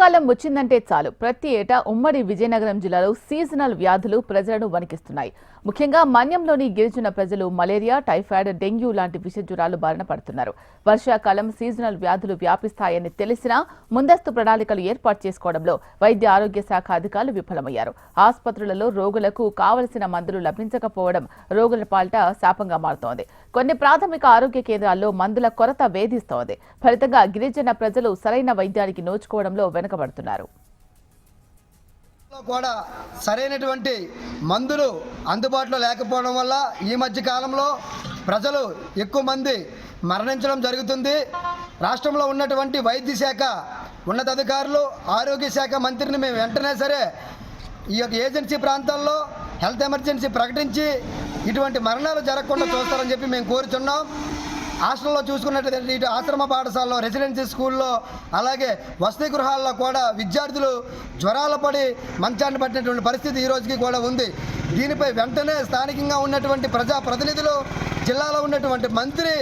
కాలం వచ్చిందంటే చాలు. ప్రతి ఏటా ఉమ్మడి విజయనగరం జిల్లాలో సీజనల్ వ్యాధులు ప్రజలను వణికిస్తున్నాయి. ముఖ్యంగా మన్యంలోని గిరిజన ప్రజలు మలేరియా టైఫాయిడ్ డెంగ్యూ లాంటి విష జ్వరాలు బారిన పడుతున్నారు. వర్షాకాలం సీజనల్ వ్యాధులు వ్యాపిస్తాయని తెలిసినా ముందస్తు ప్రణాళికలు ఏర్పాటు చేసుకోవడంలో వైద్య ఆరోగ్య శాఖ అధికారులు విఫలమయ్యారు. ఆసుపత్రులలో రోగులకు కావలసిన మందులు లభించకపోవడం రోగుల పాల్ట శాపంగా మారుతోంది. కొన్ని ప్రాథమిక ఆరోగ్య కేంద్రాల్లో మందుల కొరత వేధిస్తోంది. ఫలితంగా గిరిజన ప్రజలు సరైన వైద్యానికి నోచుకోవడంలో వెనుకబడుతున్నారు. కూడా సరైనటువంటి మందులు అందుబాటులో లేకపోవడం వల్ల ఈ మధ్య కాలంలో ప్రజలు ఎక్కువ మంది మరణించడం జరుగుతుంది. రాష్ట్రంలో ఉన్నటువంటి వైద్య శాఖ ఉన్నతాధికారులు ఆరోగ్య శాఖ మంత్రిని మేము వెంటనే సరే ఈ యొక్క ఏజెన్సీ ప్రాంతాల్లో హెల్త్ ఎమర్జెన్సీ ప్రకటించి ఇటువంటి మరణాలు జరగకుండా చూస్తారని చెప్పి మేము కోరుచున్నాం. హాస్టల్లో చూసుకున్నట్లయితే ఇటు ఆశ్రమ పాఠశాలలో రెసిడెన్సీ స్కూల్లో అలాగే వసతి గృహాల్లో కూడా విద్యార్థులు జ్వరాల పడి మంచాన్ని పట్టినటువంటి పరిస్థితి ఈ రోజుకి కూడా ఉంది. దీనిపై వెంటనే స్థానికంగా ఉన్నటువంటి ప్రజా ప్రతినిధులు జిల్లాలో ఉన్నటువంటి మంత్రి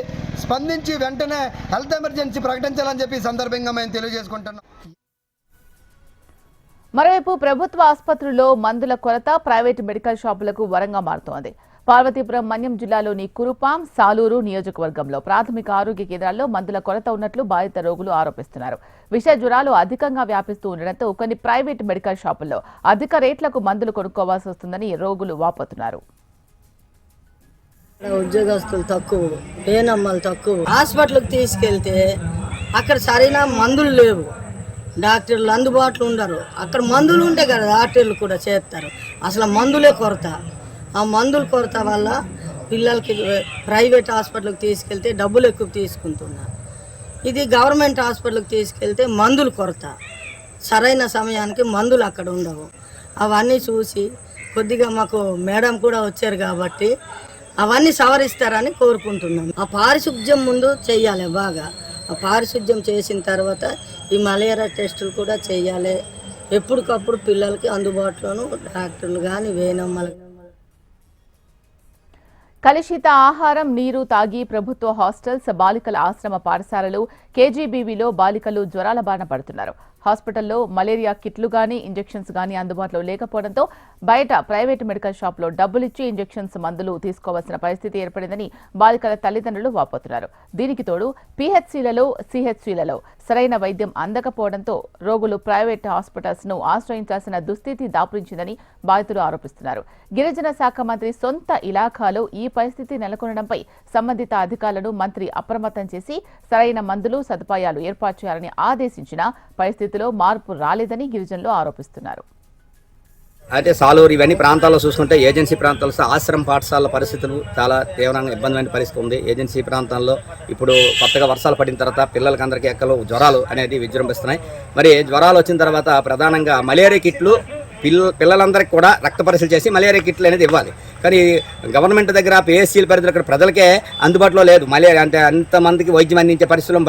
స్పందించి వెంటనే హెల్త్ ఎమర్జెన్సీ ప్రకటించాలని చెప్పి సందర్భంగా మేము తెలియజేసుకుంటున్నాం. మరోవైపు ప్రభుత్వ ఆసుపత్రుల్లో మందుల కొరత ప్రైవేటు మెడికల్ షాపులకు వరంగా మారుతోంది. పార్వతీపురం మన్యం జిల్లాలోని కురుపాం సాలూరు నియోజకవర్గంలో ప్రాథమిక ఆరోగ్య కేంద్రాల్లో మందుల కొరత ఉన్నట్లు బాధిత రోగులు ఆరోపిస్తున్నారు. విష జ్వరాలు అధికంగా వ్యాపిస్తూ ఉండడంతో కొన్ని ప్రైవేట్ మెడికల్ షాపుల్లో అధిక రేట్లకు మందులు కొనుక్కోవాల్సి వస్తుందని రోగులు వాపోతున్నారు. ఉద్యోగస్తులు తక్కువ పేనమ్మలు తక్కువ. హాస్పిటల్కి తీసుకెళ్తే అక్కడ సరైన మందులు లేవు. డాక్టర్లు అందుబాటులో ఉండరు. అక్కడ మందులు ఉంటే కదా డాక్టర్లు కూడా చేస్తారు. అసలు మందులే కొరత. ఆ మందుల కొరత వల్ల పిల్లలకి ప్రైవేట్ హాస్పిటల్కి తీసుకెళ్తే డబ్బులు ఎక్కువ తీసుకుంటున్నారు. ఇది గవర్నమెంట్ హాస్పిటల్కి తీసుకెళ్తే మందులు కొరత. సరైన సమయానికి మందులు అక్కడ ఉండవు. అవన్నీ చూసి కొద్దిగా మాకు మేడం కూడా వచ్చారు కాబట్టి అవన్నీ సవరిస్తారని కోరుకుంటున్నాం. ఆ పారిశుద్ధ్యం ముందు చెయ్యాలి బాగా. పారిశుద్ధ్యం చేసిన తర్వాత ఈ మలేరియా టెస్టులు కూడా చేయాలి. ఎప్పటికప్పుడు పిల్లలకి అందుబాటులోను డాక్టర్లు కానీ వేనమ్మలు కలుషిత ఆహారం నీరు తాగి ప్రభుత్వ హాస్టల్స్ బాలికల ఆశ్రమ పాఠశాలలు కేజీబీవీలో బాలికలు జ్వరాల బారిన పడుతున్నారు. హాస్పిటల్లో మలేరియా కిట్లు గానీ ఇంజెక్షన్స్ గానీ అందుబాటులో లేకపోవడంతో బయట ప్రైవేట్ మెడికల్ షాప్లో డబ్బులిచ్చి ఇంజెక్షన్స్ మందులు తీసుకోవాల్సిన పరిస్థితి ఏర్పడిందని బాలికల తల్లిదండ్రులు వాపోతున్నారు. దీనికి తోడు పీహెచ్సీలలో సిహెచ్సీలలో సరైన వైద్యం అందకపోవడంతో రోగులు ప్రైవేట్ హాస్పిటల్స్ను ఆశ్రయించాల్సిన దుస్థితి దాపురించిందని బాధితులు ఆరోపిస్తున్నారు. గిరిజన శాఖ మంత్రి సొంత ఇలాఖాలో ఈ పరిస్థితి నెలకొనడంపై సంబంధిత అధికారులను మంత్రి అప్రమత్తం చేసి సరైన మందులు సదుపాయాలు ఏర్పాటు చేయాలని ఆదేశించిన పరిస్థితి పరిస్థితిలో మార్పు రాలేదని గిరిజనులు ఆరోపిస్తున్నారు. అయితే సాలూరు ఇవన్నీ ప్రాంతాల్లో చూసుకుంటే ఏజెన్సీ ప్రాంతాల్లో ఆశ్రమ పాఠశాల పరిస్థితులు చాలా తీవ్రంగా ఇబ్బందిమైన పరిస్థితి ఉంది. ఏజెన్సీ ప్రాంతాల్లో ఇప్పుడు కొత్తగా వర్షాలు పడిన తర్వాత పిల్లలకందరికీ ఎక్కలు జ్వరాలు అనేది విజృంభిస్తున్నాయి. మరి జ్వరాలు వచ్చిన తర్వాత ప్రధానంగా మలేరియా కిట్లు పిల్ల పిల్లలందరికీ కూడా రక్త పరీక్షలు చేసి మలేరియా కిట్లు అనేది ఇవ్వాలి. కానీ గవర్నమెంట్ దగ్గర పిఎస్సీల పరిధిలో ఇక్కడ ప్రజలకే అందుబాటులో లేదు మలేరియా. అంటే అంతమందికి వైద్యం అందించే పరిస్థితులు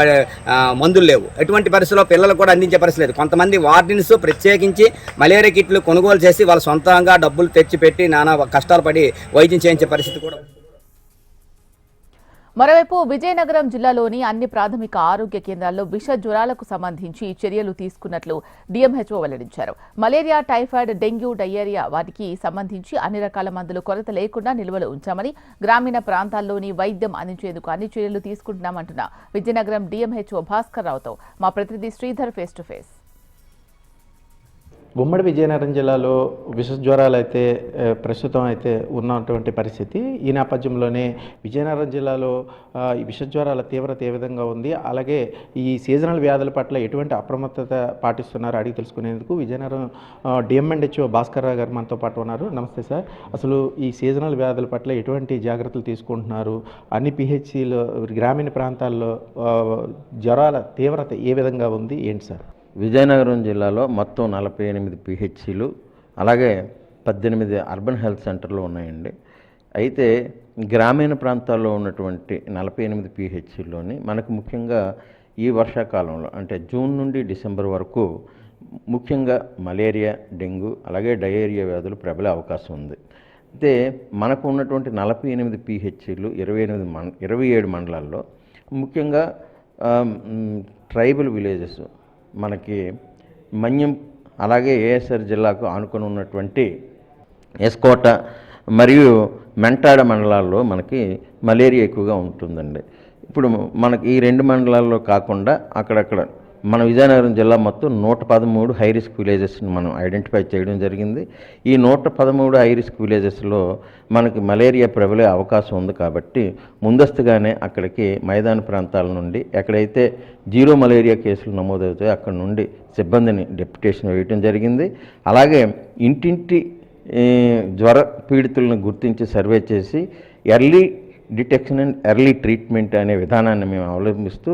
మందులు లేవు. ఎటువంటి పరిస్థితుల్లో పిల్లలు కూడా అందించే పరిస్థితి లేదు. కొంతమంది వార్డెన్స్ ప్రత్యేకించి మలేరియా కిట్లు కొనుగోలు చేసి వాళ్ళ సొంతంగా డబ్బులు తెచ్చి పెట్టి నానా కష్టాలు పడి వైద్యం చేయించే పరిస్థితి కూడా మరోవైపు విజయనగరం జిల్లాలోని అన్ని ప్రాథమిక ఆరోగ్య కేంద్రాల్లో విష జ్వరాలకు సంబంధించి చర్యలు తీసుకున్నట్లు డిఎంహెచ్ఓ వెల్లడించారు. మలేరియా టైఫాయిడ్ డెంగ్యూ డయేరియా వాటికి సంబంధించి అన్ని రకాల మందులు కొరత లేకుండా నిల్వలు ఉంచామని గ్రామీణ ప్రాంతాల్లోని వైద్యం అందించేందుకు అన్ని చర్యలు తీసుకుంటున్నామంటున్న విజయనగరం డిఎంహెచ్ఓ భాస్కర్ రావుతో మా ప్రతినిధి శ్రీధర్ ఫేస్ టు ఫేస్ ఉమ్మడి విజయనగరం జిల్లాలో విష జ్వరాలు అయితే ప్రస్తుతం అయితే ఉన్నటువంటి పరిస్థితి ఈ నేపథ్యంలోనే విజయనగరం జిల్లాలో ఈ విష జ్వరాల తీవ్రత ఏ విధంగా ఉంది అలాగే ఈ సీజనల్ వ్యాధుల పట్ల ఎటువంటి అప్రమత్తత పాటిస్తున్నారో అడిగి తెలుసుకునేందుకు విజయనగరం డిఎంఎండ్హెచ్ఓ భాస్కర్ రావు గారు మనతో పాటు ఉన్నారు. నమస్తే సార్. అసలు ఈ సీజనల్ వ్యాధుల పట్ల ఎటువంటి జాగ్రత్తలు తీసుకుంటున్నారు? అన్ని పిహెచ్సిలో గ్రామీణ ప్రాంతాల్లో జ్వరాల తీవ్రత ఏ విధంగా ఉంది? ఏంటి సార్? విజయనగరం జిల్లాలో మొత్తం నలభై ఎనిమిది పిహెచ్సిలు అలాగే పద్దెనిమిది అర్బన్ హెల్త్ సెంటర్లు ఉన్నాయండి. అయితే గ్రామీణ ప్రాంతాల్లో ఉన్నటువంటి నలభై ఎనిమిది పిహెచ్సిలోని మనకు ముఖ్యంగా ఈ వర్షాకాలంలో అంటే జూన్ నుండి డిసెంబర్ వరకు ముఖ్యంగా మలేరియా డెంగ్యూ అలాగే డయేరియా వ్యాధులు ప్రబలే అవకాశం ఉంది. అయితే మనకు ఉన్నటువంటి నలభై ఎనిమిది పిహెచ్సిలు ఇరవై ఎనిమిది మం ఇరవై ఏడు మండలాల్లో ముఖ్యంగా ట్రైబల్ విలేజెస్ మనకి మన్యం అలాగే ఏఎస్ఆర్ జిల్లాకు ఆనుకొని ఉన్నటువంటి ఎస్కోట మరియు మెంటాడ మండలాల్లో మనకి మలేరియా ఎక్కువగా ఉంటుందండి. ఇప్పుడు మనకి ఈ రెండు మండలాల్లో కాకుండా అక్కడక్కడ మన విజయనగరం జిల్లా మొత్తం నూట పదమూడు హై రిస్క్ విలేజెస్ని మనం ఐడెంటిఫై చేయడం జరిగింది. ఈ నూట పదమూడు హై రిస్క్ విలేజెస్లో మనకి మలేరియా ప్రబలే అవకాశం ఉంది కాబట్టి ముందస్తుగానే అక్కడికి మైదాన ప్రాంతాల నుండి ఎక్కడైతే జీరో మలేరియా కేసులు నమోదవుతాయో అక్కడ నుండి సిబ్బందిని డెప్యుటేషన్ వేయటం జరిగింది. అలాగే ఇంటింటి జ్వర పీడితులను గుర్తించి సర్వే చేసి early detection and early treatment అనే విధానాన్ని మేము అవలంబిస్తూ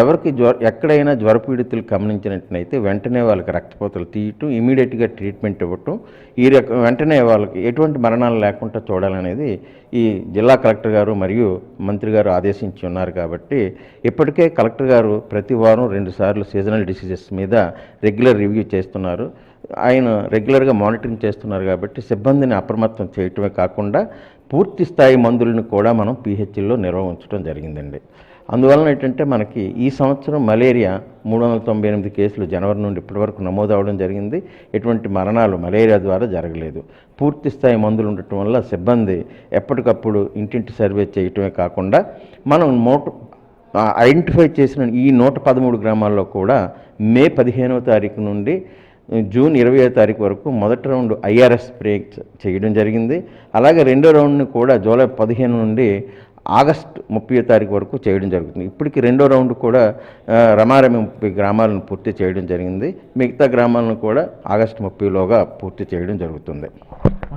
ఎవరికి జ్వర ఎక్కడైనా జ్వరపీడితులు గమనించినట్లయితే వెంటనే వాళ్ళకి రక్తపోతలు తీయటం ఇమీడియట్గా ట్రీట్మెంట్ ఇవ్వటం ఈ రక వెంటనే వాళ్ళకి ఎటువంటి మరణాలు లేకుండా చూడాలనేది ఈ జిల్లా కలెక్టర్ గారు మరియు మంత్రి గారు ఆదేశించి ఉన్నారు కాబట్టి ఇప్పటికే కలెక్టర్ గారు ప్రతి వారం రెండుసార్లు సీజనల్ డిసీజెస్ మీద రెగ్యులర్ రివ్యూ చేస్తున్నారు. ఆయన రెగ్యులర్గా మానిటరింగ్ చేస్తున్నారు కాబట్టి సిబ్బందిని అప్రమత్తం చేయటమే కాకుండా పూర్తి స్థాయి మందులను కూడా మనం పిహెచ్లో నిల్వ ఉంచడం జరిగిందండి. అందువలన ఏంటంటే మనకి ఈ సంవత్సరం మలేరియా మూడు వందల తొంభై ఎనిమిది కేసులు జనవరి నుండి ఇప్పటివరకు నమోదు అవడం జరిగింది. ఎటువంటి మరణాలు మలేరియా ద్వారా జరగలేదు. పూర్తి స్థాయి మందులు ఉండటం వల్ల సిబ్బంది ఎప్పటికప్పుడు ఇంటింటి సర్వే చేయటమే కాకుండా మనం నోట్ ఐడెంటిఫై చేసిన ఈ నూట పదమూడు గ్రామాల్లో కూడా మే పదిహేనవ తారీఖు నుండి జూన్ ఇరవై తారీఖు వరకు మొదటి రౌండ్ ఐఆర్ఎస్ స్ప్రే చేయడం జరిగింది. అలాగే రెండో రౌండ్ని కూడా జూలై పదిహేను నుండి ఆగస్ట్ ముప్పై తారీఖు వరకు చేయడం జరుగుతుంది. ఇప్పటికి రెండో రౌండ్ కూడా రమారమి ముప్పై గ్రామాలను పూర్తి చేయడం జరిగింది. మిగతా గ్రామాలను కూడా ఆగస్టు ముప్పైలోగా పూర్తి చేయడం జరుగుతుంది.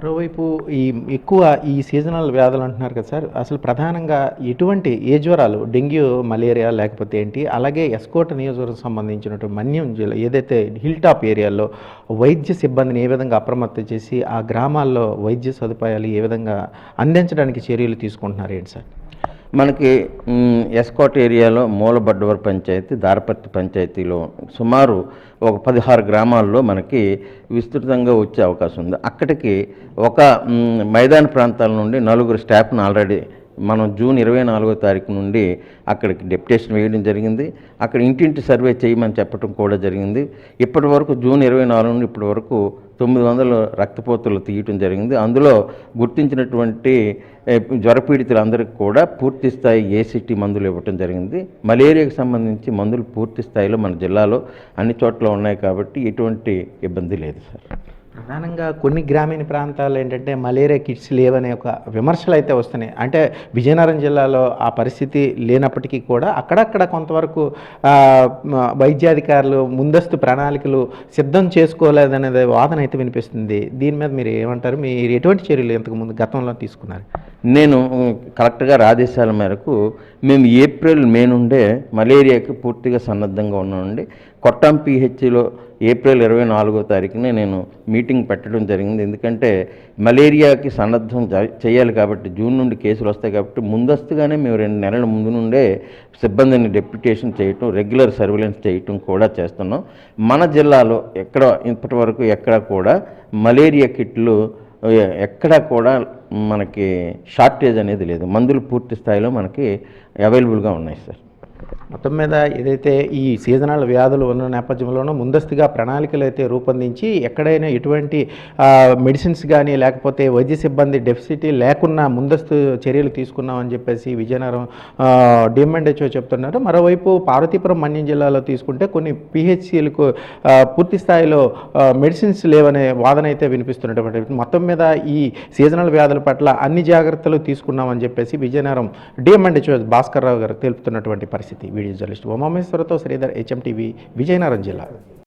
మరోవైపు ఈ ఎక్కువ ఈ సీజనల్ వ్యాధులు అంటున్నారు కదా సార్ అసలు ప్రధానంగా ఎటువంటి ఏ జ్వరాలు డెంగ్యూ మలేరియా లేకపోతే ఏంటి? అలాగే ఎస్కోట నియోజకవర్గం సంబంధించినటువంటి మన్యం జిల్లా ఏదైతే హిల్ టాప్ ఏరియాలో వైద్య సిబ్బందిని ఏ విధంగా అప్రమత్తం చేసి ఆ గ్రామాల్లో వైద్య సదుపాయాలు ఏ విధంగా అందించడానికి చర్యలు తీసుకుంటున్నారు ఏంటి సార్? మనకి ఎస్కోట్ ఏరియాలో మూలబడ్డవర్ పంచాయతీ దారపర్తి పంచాయతీలో సుమారు ఒక పదహారు గ్రామాల్లో మనకి విస్తృతంగా వచ్చే అవకాశం ఉంది. అక్కడికి ఒక మైదాన ప్రాంతాల నుండి నలుగురు స్టాఫ్ను ఆల్రెడీ మనం జూన్ ఇరవై నాలుగో తారీఖు నుండి అక్కడికి డెప్యుటేషన్ వేయడం జరిగింది. అక్కడ ఇంటింటి సర్వే చేయమని చెప్పడం కూడా జరిగింది. ఇప్పటి వరకు జూన్ ఇరవై నాలుగు నుండి ఇప్పటి వరకు తొమ్మిది వందల రక్తపోతులు తీయటం జరిగింది. అందులో గుర్తించినటువంటి ఏ, జ్వరపీడితులందరికీ కూడా పూర్తి స్థాయి ఏసీటీ మందులు ఇవ్వటం జరిగింది. మలేరియాకి సంబంధించి మందులు పూర్తి స్థాయిలో మన జిల్లాలో అన్ని చోట్ల ఉన్నాయి కాబట్టి ఎటువంటి ఇబ్బంది లేదు సార్. ప్రధానంగా కొన్ని గ్రామీణ ప్రాంతాల్లో ఏంటంటే మలేరియా కిట్స్ లేవనే ఒక విమర్శలు అయితే వస్తున్నాయి. అంటే విజయనగరం జిల్లాలో ఆ పరిస్థితి లేనప్పటికీ కూడా అక్కడక్కడ కొంతవరకు వైద్యాధికారులు ముందస్తు ప్రణాళికలు సిద్ధం చేసుకోలేదనేది వాదన అయితే వినిపిస్తుంది. దీని మీద మీరు ఏమంటారు? మీరు ఎటువంటి చర్యలు ఇంతకు ముందు గతంలో తీసుకున్నారు? నేను కరెక్ట్గా ఆదేశాల మేరకు మేము ఏప్రిల్ మే నుండే మలేరియాకి పూర్తిగా సన్నద్ధంగా ఉన్నామండి. కొట్టాం పిహెచ్లో ఏప్రిల్ ఇరవై నాలుగో తారీఖునే నేను మీటింగ్ పెట్టడం జరిగింది. ఎందుకంటే మలేరియాకి సన్నద్ధం చేయాలి కాబట్టి జూన్ నుండి కేసులు వస్తాయి కాబట్టి ముందస్తుగానే మేము రెండు నెలల ముందు నుండే సిబ్బందిని డెప్యుటేషన్ చేయటం రెగ్యులర్ సర్వేలెన్స్ చేయటం కూడా చేస్తున్నాం. మన జిల్లాలో ఎక్కడ ఇప్పటి వరకు ఎక్కడ కూడా మలేరియా కిట్లు ఎక్కడా కూడా మనకి షార్టేజ్ అనేది లేదు. మందులు పూర్తి స్థాయిలో మనకి అవైలబుల్గా ఉన్నాయి సార్. మొత్తం మీద ఏదైతే ఈ సీజనల్ వ్యాధులు ఉన్న నేపథ్యంలోనూ ముందస్తుగా ప్రణాళికలు అయితే రూపొందించి ఎక్కడైనా ఎటువంటి మెడిసిన్స్ కానీ లేకపోతే వైద్య సిబ్బంది డెఫిసిటీ లేకున్నా ముందస్తు చర్యలు తీసుకున్నామని చెప్పేసి విజయనగరం డిఎంఎండ్హెచ్ఓ చెప్తున్నారు. మరోవైపు పార్వతీపురం మన్యం జిల్లాలో తీసుకుంటే కొన్ని పిహెచ్సిలకు పూర్తి స్థాయిలో మెడిసిన్స్ లేవనే వాదన అయితే వినిపిస్తున్నటువంటి మొత్తం మీద ఈ సీజనల్ వ్యాధుల పట్ల అన్ని జాగ్రత్తలు తీసుకున్నామని చెప్పేసి విజయనగరం డిఎంఎండ్హెచ్ఓ భాస్కర్ రావు గారు తెలుపుతున్నటువంటి పరిస్థితి. పరిస్థితి. వీడియో జర్నలిస్ట్ ఉమామేశ్వరతో శ్రీధర్ హెచ్ఎం టీవీ విజయనగరం జిల్లా.